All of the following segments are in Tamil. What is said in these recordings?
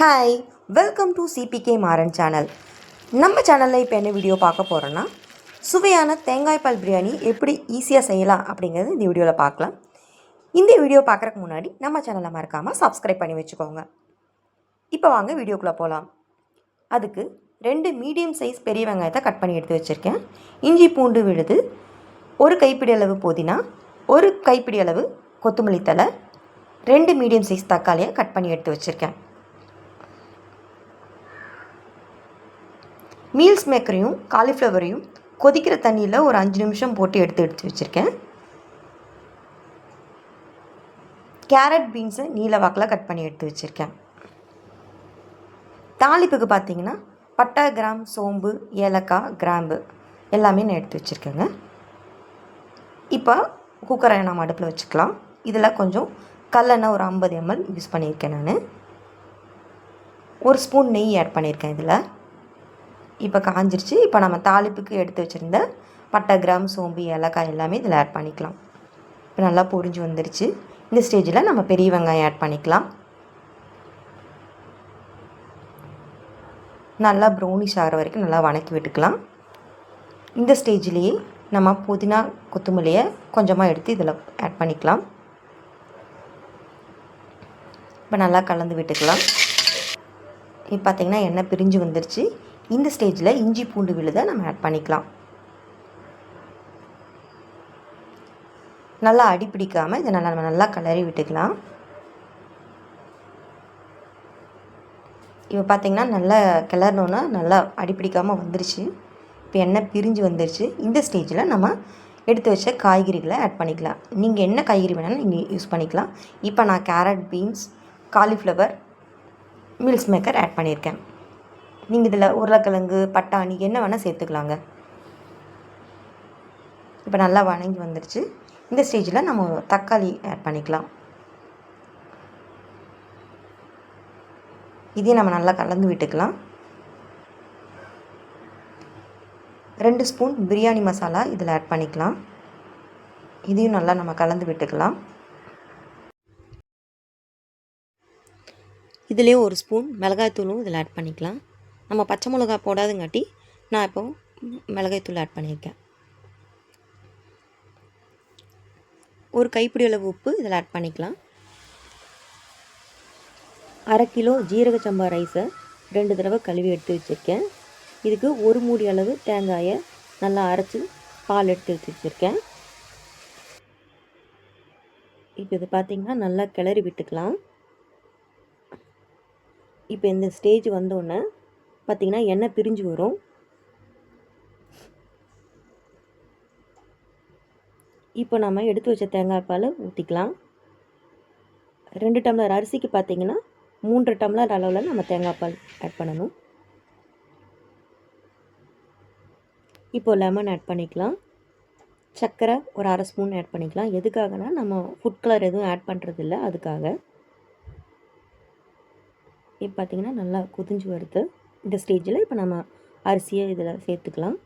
Hi welcome to CBK Maran channel நம்ம சேனலில் இப்போ என்ன வீடியோ பார்க்க போகிறோன்னா சுவையான தேங்காய் பால் பிரியாணி எப்படி ஈஸியாக செய்யலாம் அப்படிங்கிறது இந்த வீடியோவில் பார்க்கலாம். இந்த வீடியோ பார்க்குறக்கு முன்னாடி நம்ம சேனலை மறக்காமல் சப்ஸ்கிரைப் பண்ணி வச்சுக்கோங்க. இப்போ வாங்க வீடியோக்குள்ளே போகலாம் அதுக்கு ரெண்டு மீடியம் சைஸ் பெரிய வெங்காயத்தை கட் பண்ணி எடுத்து வச்சுருக்கேன். இஞ்சி பூண்டு விழுது ஒரு கைப்பிடி அளவு புதினா ஒரு கைப்பிடி அளவு கொத்தமல்லி தழை ரெண்டு மீடியம் சைஸ் தக்காளியை கட் பண்ணி எடுத்து வச்சுருக்கேன். மீல்ஸ் மேக்கரையும் காலிஃப்ளவரையும் கொதிக்கிற தண்ணியில் ஒரு அஞ்சு நிமிஷம் போட்டு எடுத்து எடுத்து வச்சுருக்கேன். கேரட் பீன்ஸை நீல வாக்கில் கட் பண்ணி எடுத்து வச்சுருக்கேன். தாளிப்புக்கு பார்த்தீங்கன்னா பட்டை கிராம் சோம்பு ஏலக்காய் கிராம்பு எல்லாமே நான் எடுத்து வச்சுருக்கேங்க. இப்போ குக்கரை நம்ம அடுப்பில் வச்சுக்கலாம். இதில் கொஞ்சம் கல்லெண்ணெய் ஒரு ஐம்பது எம்எல் யூஸ் பண்ணியிருக்கேன் நான். ஒரு ஸ்பூன் நெய் ஆட் பண்ணியிருக்கேன் இதில். இப்போ காஞ்சிருச்சு. இப்போ நம்ம தாளிப்புக்கு எடுத்து வச்சுருந்த பட்டை கிராம் சோம்பு ஏலக்காய் எல்லாமே இதில் ஆட் பண்ணிக்கலாம். இப்போ நல்லா பொரிஞ்சு வந்துருச்சு. இந்த ஸ்டேஜில் நம்ம பெரிய வெங்காயம் ஆட் பண்ணிக்கலாம். நல்லா ப்ரௌனிஷ் ஆகிற வரைக்கும் நல்லா வணக்கி விட்டுக்கலாம். இந்த ஸ்டேஜ்லேயே நம்ம புதினா கொத்தமல்லியை கொஞ்சமாக எடுத்து இதில் ஆட் பண்ணிக்கலாம். இப்போ நல்லா கலந்து விட்டுக்கலாம். இப்போ பார்த்திங்கன்னா எண்ணெய் பிரிஞ்சு வந்துருச்சு. இந்த ஸ்டேஜில் இஞ்சி பூண்டு விழுதை நம்ம ஆட் பண்ணிக்கலாம். நல்லா அடிப்பிடிக்காமல் இதை நல்லா நம்ம நல்லா கலரி விட்டுக்கலாம். இப்போ பார்த்திங்கன்னா நல்லா கிளறணுன்னா நல்லா அடிப்பிடிக்காமல் வந்துருச்சு. இப்போ எண்ணெய் பிரிஞ்சு வந்துருச்சு. இந்த ஸ்டேஜில் நம்ம எடுத்து வச்ச காய்கறிகளை ஆட் பண்ணிக்கலாம். நீங்கள் என்ன காய்கறி வேணாலும் நீங்கள் யூஸ் பண்ணிக்கலாம். இப்போ நான் carrot beans cauliflower meal maker add பண்ணியிருக்கேன். நீங்கள் இதில் உருளைக்கிழங்கு பட்டாணி என்ன வேணால் சேர்த்துக்கலாங்க. இப்போ நல்லா வணங்கி வந்துருச்சு. இந்த ஸ்டேஜில் நம்ம தக்காளி ஆட் பண்ணிக்கலாம். இதையும் நம்ம நல்லா கலந்து விட்டுக்கலாம். ரெண்டு ஸ்பூன் பிரியாணி மசாலா இதில் ஆட் பண்ணிக்கலாம். இதையும் நல்லா நம்ம கலந்து விட்டுக்கலாம். இதுலேயும் ஒரு ஸ்பூன் மிளகாய்த்தூளும் இதில் ஆட் பண்ணிக்கலாம். நம்ம பச்சை மிளகா போடாதுங்காட்டி நான் இப்போ மிளகாய்த்தூள் ஆட் பண்ணியிருக்கேன். ஒரு கைப்பிடி அளவு உப்பு இதில் ஆட் பண்ணிக்கலாம். அரை கிலோ ஜீரக சம்பா ரைஸை ரெண்டு தடவை கழுவி எடுத்து வச்சுருக்கேன். இதுக்கு ஒரு மூடி அளவு தேங்காயை நல்லா அரைச்சி பால் எடுத்து வச்சு வச்சுருக்கேன். இப்போ இது பார்த்திங்கன்னா நல்லா கிளறி விட்டுக்கலாம். இப்போ இந்த ஸ்டேஜ் வந்தோடனே பார்த்திங்கன்னா எண்ணெய் பிரிஞ்சு வரும். இப்போ நம்ம எடுத்து வச்ச தேங்காய் பால் ஊற்றிக்கலாம் ரெண்டு டம்ளர் அரிசிக்கு பார்த்திங்கன்னா மூன்று டம்ளர் அளவில் நம்ம தேங்காய் பால் ஆட் பண்ணணும். இப்போ லெமன் ஆட் பண்ணிக்கலாம். சர்க்கரை ஒரு அரை ஸ்பூன் ஆட் பண்ணிக்கலாம். எதுக்காகனா நம்ம ஃபுட் கலர் எதுவும் ஆட் பண்ணுறதில்ல அதுக்காக. இப்போ பார்த்திங்கன்னா நல்லா குதிஞ்சு வருது. இந்த ஸ்டேஜில் இப்போ நம்ம அரிசியை இதில் சேர்த்துக்கலாம்.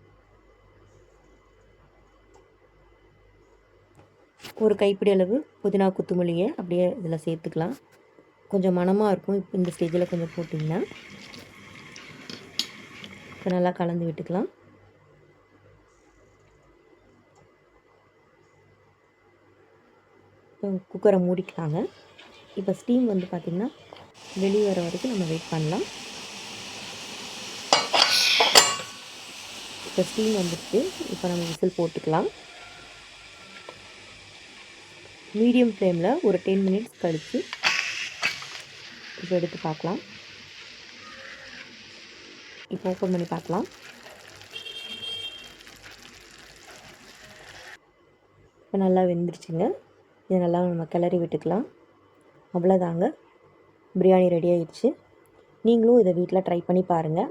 ஒரு கைப்பிடி அளவு புதினா கொத்தமல்லியை அப்படியே இதில் சேர்த்துக்கலாம். கொஞ்சம் மணமாக இருக்கும் இப்போ இந்த ஸ்டேஜில் கொஞ்சம் போட்டிங்கன்னா. இப்போ நல்லா கலந்து விட்டுக்கலாம். இப்போ குக்கரை மூடிக்கலாங்க. இப்போ ஸ்டீம் வந்து பார்த்திங்கன்னா வெளியே வர வரைக்கும் நம்ம வெயிட் பண்ணலாம். இப்போ ஸ்டீம் வந்துடுச்சு இப்போ நம்ம விசில் போட்டுக்கலாம். மீடியம் ஃப்ளேமில் ஒரு டென் மினிட்ஸ் கழித்து இப்போ எடுத்து பார்க்கலாம். இப்போ ஓப்பன் பண்ணி பார்க்கலாம். இப்போ நல்லா வெந்துருச்சுங்க. இதை நல்லா நம்ம கிளறி விட்டுக்கலாம். அவ்வளோதாங்க பிரியாணி ரெடி ஆயிடுச்சு. நீங்களும் இதை வீட்டில் ட்ரை பண்ணி பாருங்கள்